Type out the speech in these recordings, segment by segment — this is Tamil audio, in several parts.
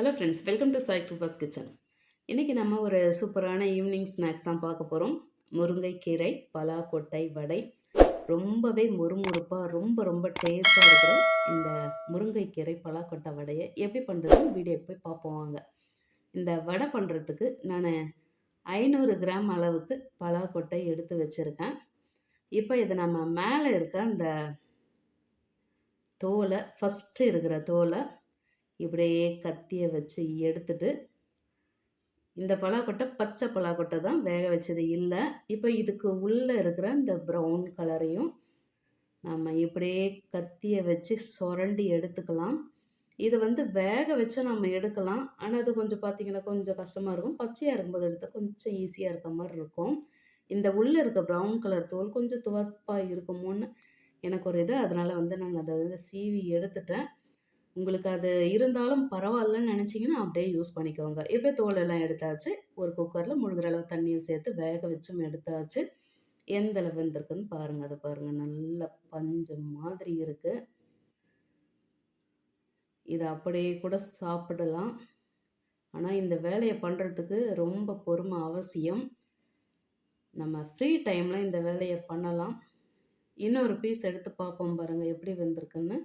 Hello friends welcome to Sai Kiruba's kitchen இன்றைக்கி நம்ம ஒரு சூப்பரான ஈவினிங் ஸ்நாக்ஸ் தான் பார்க்க போகிறோம் முருங்கைக்கீரை பலாக்கொட்டை வடை ரொம்பவே முறுமுறுப்பாக ரொம்ப ரொம்ப டேஸ்ட்டாக இருக்கிற இந்த முருங்கைக்கீரை பலாக்கொட்டை வடையை எப்படி பண்ணுறதுன்னு வீடியோக்கு போய் பார்ப்போம் வாங்க. இந்த வடை பண்ணுறதுக்கு நான் ஐநூறு கிராம் அளவுக்கு பலாக்கொட்டை எடுத்து வச்சுருக்கேன். இப்போ இதை நம்ம மேலே இருக்க அந்த தோலை ஃபஸ்ட்டு இருக்கிற தோலை இப்படியே கத்தியை வச்சு எடுத்துட்டு இந்த பலாக்கொட்டை பச்சை பலாக்கொட்டை தான் வேக வச்சது இல்லை. இப்போ இதுக்கு உள்ளே இருக்கிற இந்த ப்ரௌன் கலரையும் நம்ம இப்படியே கத்தியை வச்சு சுரண்டி எடுத்துக்கலாம். இது வந்து வேக வச்சு நம்ம எடுக்கலாம். ஆனால் அது கொஞ்சம் பார்த்திங்கன்னா கொஞ்சம் கஷ்டமாக இருக்கும். பச்சையாக இருக்கும்போது எடுத்தால் கொஞ்சம் ஈஸியாக இருக்க மாதிரி இருக்கும். இந்த உள்ளே இருக்க ப்ரௌன் கலர் தோல் கொஞ்சம் துவர்ப்பாக இருக்குமோன்னு எனக்கு ஒரு இது. அதனால் வந்து நான் அதை வந்து சீவி எடுத்துட்டேன். உங்களுக்கு அது இருந்தாலும் பரவாயில்லன்னு நினச்சிங்கன்னா அப்படியே யூஸ் பண்ணிக்கோங்க. இப்போ தோலெல்லாம் எடுத்தாச்சு. ஒரு குக்கரில் முழுகிற அளவு தண்ணியும் சேர்த்து வேக வச்சும் எடுத்தாச்சு. எந்த அளவு வந்திருக்குன்னு பாருங்கள் அதை பாருங்கள் நல்ல பஞ்சம் மாதிரி இருக்குது இதை அப்படியே கூட சாப்பிடலாம். ஆனால் இந்த வேலையை பண்ணுறதுக்கு ரொம்ப பொறுமை அவசியம். நம்ம ஃப்ரீ டைமில் இந்த வேலையை பண்ணலாம். இன்னொரு பீஸ் எடுத்து பார்ப்போம் பாருங்கள் எப்படி வந்திருக்குன்னு.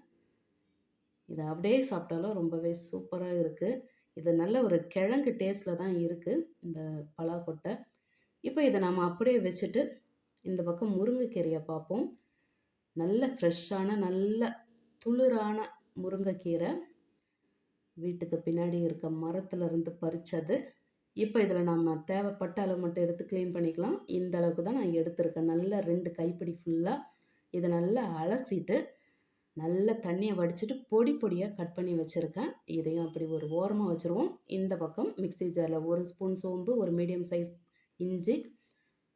இதை அப்படியே சாப்பிட்டாலும் ரொம்பவே சூப்பராக இருக்குது இது நல்ல ஒரு கிழங்கு டேஸ்ட்டில் தான் இருக்குது இந்த பலாக்கொட்டை. இப்போ இதை நம்ம அப்படியே வச்சுட்டு இந்த பக்கம் முருங்கைக்கீரையை பார்ப்போம். நல்ல ஃப்ரெஷ்ஷான நல்ல துளிரான முருங்கைக்கீரை. வீட்டுக்கு பின்னாடி இருக்க மரத்துலேருந்து பறித்தது இப்போ இதில் நம்ம தேவைப்பட்ட அளவு மட்டும் எடுத்து க்ளீன் பண்ணிக்கலாம். இந்த அளவுக்கு தான் நான் எடுத்திருக்கேன். நல்ல ரெண்டு கைப்பிடி ஃபுல்லாக இதை நல்லா அலசிட்டு நல்ல தண்ணியை வடிச்சிட்டு பொடி பொடியாக கட் பண்ணி வச்சுருக்கேன். இதையும் அப்படி ஒரு ஓரமாக வச்சுருவோம். இந்த பக்கம் மிக்சி ஜாரில் ஒரு ஸ்பூன் சோம்பு ஒரு மீடியம் சைஸ் இஞ்சி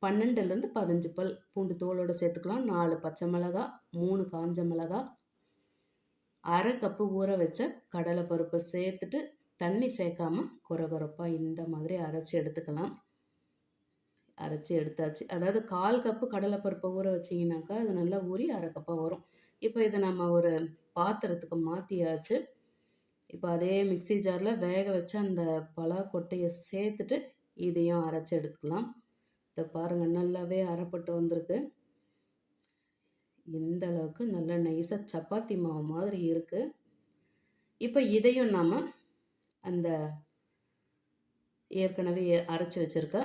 பன்னெண்டுலேருந்து பதினஞ்சு பல் பூண்டு தோலோடு சேர்த்துக்கலாம். நாலு பச்சை மிளகா மூணு காஞ்ச மிளகா அரை கப்பு ஊற வச்ச கடலை பருப்பை சேர்த்துட்டு தண்ணி சேர்க்காம குறகுறப்பாக இந்த மாதிரி அரைச்சி எடுத்துக்கலாம். அரைச்சி எடுத்தாச்சு. அதாவது கால் கப்பு கடலைப்பருப்பை ஊற வச்சிங்கனாக்கா அது நல்லா ஊறி அரை கப்பாக வரும். இப்போ இதை நம்ம ஒரு பாத்திரத்துக்கு மாற்றியாச்சு இப்போ அதே மிக்சி ஜாரில் வேக வச்ச அந்த பலா கொட்டையை சேர்த்துட்டு இதையும் அரைச்சி எடுத்துக்கலாம். இதை பாருங்கள் நல்லாவே அரைப்பட்டு வந்திருக்கு. இந்த அளவுக்கு நல்ல நைஸாக சப்பாத்தி மாவு மாதிரி இருக்குது இப்போ இதையும் நாம் அந்த ஏற்கனவே அரைச்சி வச்சுருக்க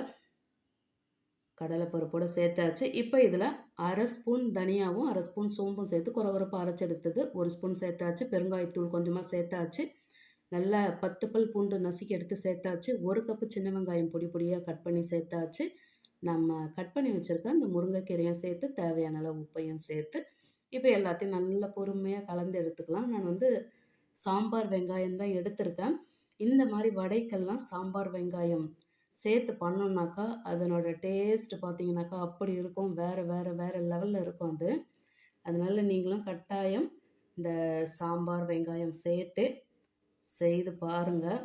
கடலை பருப்போடு சேர்த்தாச்சு. இப்போ இதில் அரை ஸ்பூன் தனியாகவும் அரை ஸ்பூன் சோம்பும் சேர்த்து குறகுறப்பாக அரைச்சி எடுத்தது. ஒரு ஸ்பூன் சேர்த்தாச்சு. பெருங்காயத்தூள் கொஞ்சமாக சேர்த்தாச்சு. நல்லா பத்து பல் பூண்டு நசுக்கி எடுத்து சேர்த்தாச்சு. ஒரு கப்பு சின்ன வெங்காயம் பொடி பொடியாக கட் பண்ணி சேர்த்தாச்சு. நம்ம கட் பண்ணி வச்சுருக்க அந்த முருங்கைக்கீரையும் சேர்த்து தேவையான அளவு உப்பையும் சேர்த்து இப்போ எல்லாத்தையும் நல்லா பொறுமையாக கலந்து எடுத்துக்கலாம். நான் வந்து சாம்பார் வெங்காயம் தான் எடுத்திருக்கேன். இந்த மாதிரி வடைக்கெல்லாம் சாம்பார் வெங்காயம் சேர்த்து பண்ணோம்னாக்கா அதனோட டேஸ்ட் பார்த்தீங்கன்னாக்கா அப்படி இருக்கும். வேறு வேறு வேறு லெவலில் இருக்கும் அது. அதனால் நீங்களும் கட்டாயம் இந்த சாம்பார் வெங்காயம் சேர்த்து செய்து பாருங்கள்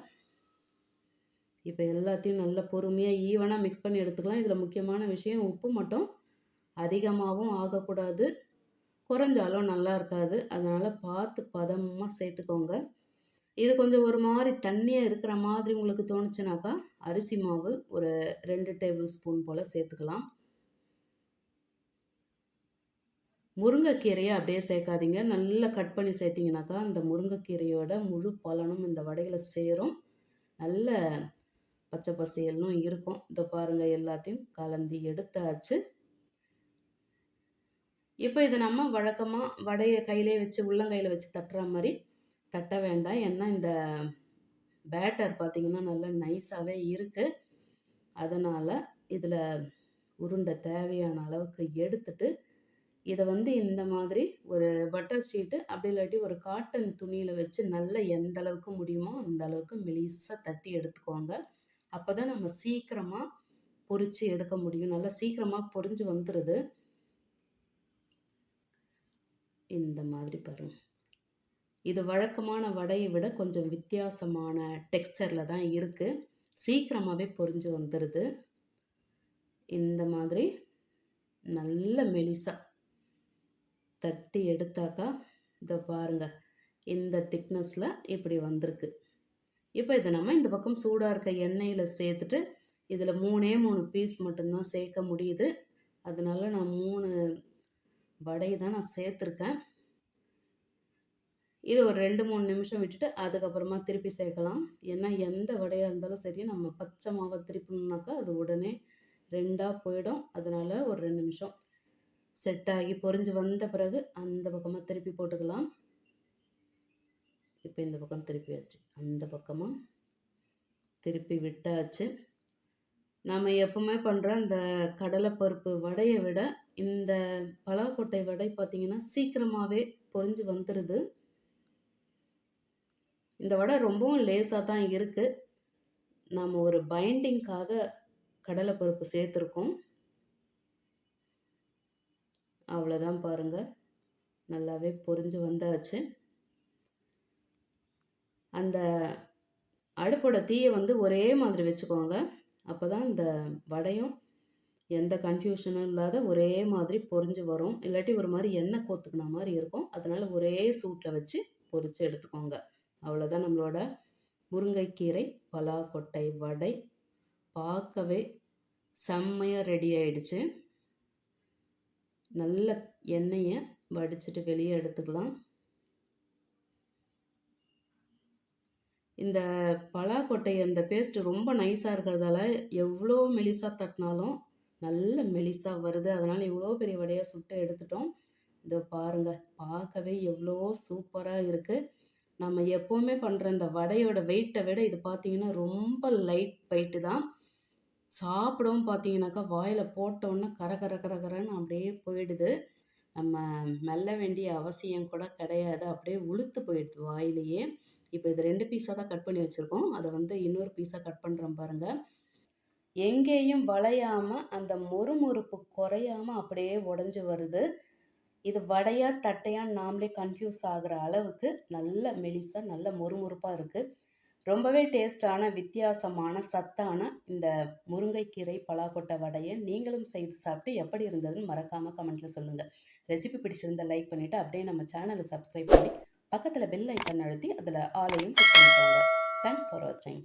இப்போ எல்லாத்தையும் நல்ல பொறுமையாக ஈவனாக மிக்ஸ் பண்ணி எடுத்துக்கலாம். இதில் முக்கியமான விஷயம் உப்பு மட்டும் அதிகமாகவும் ஆகக்கூடாது. குறைஞ்சாலும் நல்லா இருக்காது. அதனால் பார்த்து பதமாக சேர்த்துக்கோங்க. இது கொஞ்சம் ஒரு மாதிரி தண்ணியாக இருக்கிற மாதிரி உங்களுக்கு தோணுச்சுனாக்கா அரிசி மாவு ஒரு ரெண்டு டேபிள் ஸ்பூன் போல் சேர்த்துக்கலாம். முருங்கைக்கீரையை அப்படியே சேர்க்காதீங்க. நல்லா கட் பண்ணி சேர்த்திங்கனாக்கா அந்த முருங்கைக்கீரையோட முழு பலனும் இந்த வடையில் சேரும். நல்ல பச்சை பசையலும் இருக்கும். இதை பாருங்கள் எல்லாத்தையும் கலந்து எடுத்தாச்சு. இப்போ இதை நம்ம வழக்கமாக வடையை கையிலே வச்சு உள்ளங்கையில் வச்சு தட்டுற மாதிரி தட்ட வேண்டாம். ஏன்னா இந்த பேட்டர் பார்த்திங்கன்னா நல்லா நைஸாகவே இருக்குது அதனால் இதில் உருண்டை தேவையான அளவுக்கு எடுத்துட்டு இதை வந்து இந்த மாதிரி ஒரு பட்டர் ஷீட்டு அப்படி இல்லாட்டி ஒரு காட்டன் துணியில் வச்சு நல்லா எந்த அளவுக்கு முடியுமோ அந்த அளவுக்கு மெலிசாக தட்டி எடுத்துக்கோங்க. அப்போ தான் நம்ம சீக்கிரமாக பொறிச்சு எடுக்க முடியும். நல்லா சீக்கிரமாக பொறிஞ்சு வந்துடுது இந்த மாதிரி பாருங்கள் இது வழக்கமான வடையை விட கொஞ்சம் வித்தியாசமான டெக்ஸ்டரில் தான் இருக்குது சீக்கிரமாகவே பொறிஞ்சு வந்துடுது இந்த மாதிரி நல்ல மெலிசாக தட்டி எடுத்தாக்கா இதை பாருங்கள் இந்த திக்னஸில் இப்படி வந்திருக்கு. இப்போ இதை நம்ம இந்த பக்கம் சூடாக இருக்க எண்ணெயில் சேர்த்துட்டு இதில் மூணே மூணு பீஸ் மட்டும்தான் சேர்க்க முடியுது. அதனால நான் மூணு வடையை தான் நான் சேர்த்துருக்கேன். இது ஒரு ரெண்டு மூணு நிமிஷம் விட்டுட்டு அதுக்கப்புறமா திருப்பி சேர்க்கலாம். ஏன்னா எந்த வடையாக இருந்தாலும் சரி நம்ம பச்சை மாவை திருப்பினோம்னாக்கா அது உடனே ரெண்டாக போயிடும். அதனால ஒரு ரெண்டு நிமிஷம் செட் ஆகி பொரிஞ்சு வந்த பிறகு அந்த பக்கமாக திருப்பி போட்டுக்கலாம். இப்போ இந்த பக்கம் திருப்பியாச்சு. அந்த பக்கமாக திருப்பி விட்டாச்சு. நாம் எப்பவுமே பண்ணுற இந்த கடலைப்பருப்பு வடையை விட இந்த பலாக்கொட்டை வடை பார்த்திங்கன்னா சீக்கிரமாகவே பொரிஞ்சு வந்துடுது இந்த வடை ரொம்பவும் லேசாக தான் இருக்குது நாம் ஒரு பைண்டிங்காக கடலைப்பருப்பு சேர்த்துருக்கோம். அவ்வளோதான் பாருங்கள் நல்லாவே பொரிஞ்சு வந்தாச்சு. அந்த அடுப்போட தீயை வந்து ஒரே மாதிரி வச்சுக்கோங்க. அப்போ தான் இந்த வடையும் எந்த கன்ஃபியூஷனும் இல்லாத ஒரே மாதிரி பொரிஞ்சு வரும். இல்லாட்டி ஒரு மாதிரி எண்ணெய் கோத்துக்கின மாதிரி இருக்கும். அதனால் ஒரே சூட்டில் வச்சு பொறிச்சு எடுத்துக்கோங்க. அவ்வளோதான் நம்மளோட முருங்கைக்கீரை பலாக்கொட்டை வடை. பார்க்கவே செம்மையாக ரெடி ஆயிடுச்சு. நல்ல எண்ணெயை வடிச்சிட்டு வெளியே எடுத்துக்கலாம். இந்த பலாக்கொட்டை அந்த பேஸ்ட்டு ரொம்ப நைஸாக இருக்கிறதால எவ்வளோ மெலிசாக தட்டினாலும் நல்ல மெலிசாக வருது. அதனால் இவ்வளோ பெரிய வடையாக சுட்டு எடுத்துட்டோம். இதை பாருங்கள் பார்க்கவே எவ்வளோ சூப்பராக இருக்குது நம்ம எப்போவுமே பண்ணுற இந்த வடையோட வெயிட்டை விட இது பார்த்திங்கன்னா ரொம்ப லைட் வெயிட்டு தான். சாப்பிடவும் பார்த்தீங்கன்னாக்கா வாயில் போட்டோன்னே கர கர கர கரன்னு அப்படியே போயிடுது. நம்ம மெல்ல வேண்டிய அவசியம் கூட கிடையாது. அப்படியே உளுத்து போயிடுது வாயிலேயே. இப்போ இது ரெண்டு பீஸாக தான் கட் பண்ணி வச்சுருக்கோம். அதை வந்து இன்னொரு பீஸாக கட் பண்ணுறோம் பாருங்கள் எங்கேயும் வளையாமல் அந்த மொறுமொறுப்பு குறையாமல் அப்படியே உடஞ்சி வருது. இது வடையா தட்டையா நாமளே கன்ஃபியூஸ் ஆகிற அளவுக்கு நல்ல மெலிசாக நல்ல மொறுமொறுப்பாக இருக்குது ரொம்பவே டேஸ்டான வித்தியாசமான சத்தான இந்த முருங்கைக்கீரை பலாக்கொட்டை வடையை நீங்களும் செய்து சாப்பிட்டு எப்படி இருந்ததுன்னு மறக்காமல் கமெண்ட்டில் சொல்லுங்கள் ரெசிபி பிடிச்சிருந்தா லைக் பண்ணிவிட்டு அப்படியே நம்ம சேனலை சப்ஸ்கிரைப் பண்ணி பக்கத்தில் பெல் ஐக்கன் அழுத்தி அதில் ஆலையும் கிளிக் பண்ணிக்கோங்க. தேங்க்ஸ் ஃபார் வாட்சிங்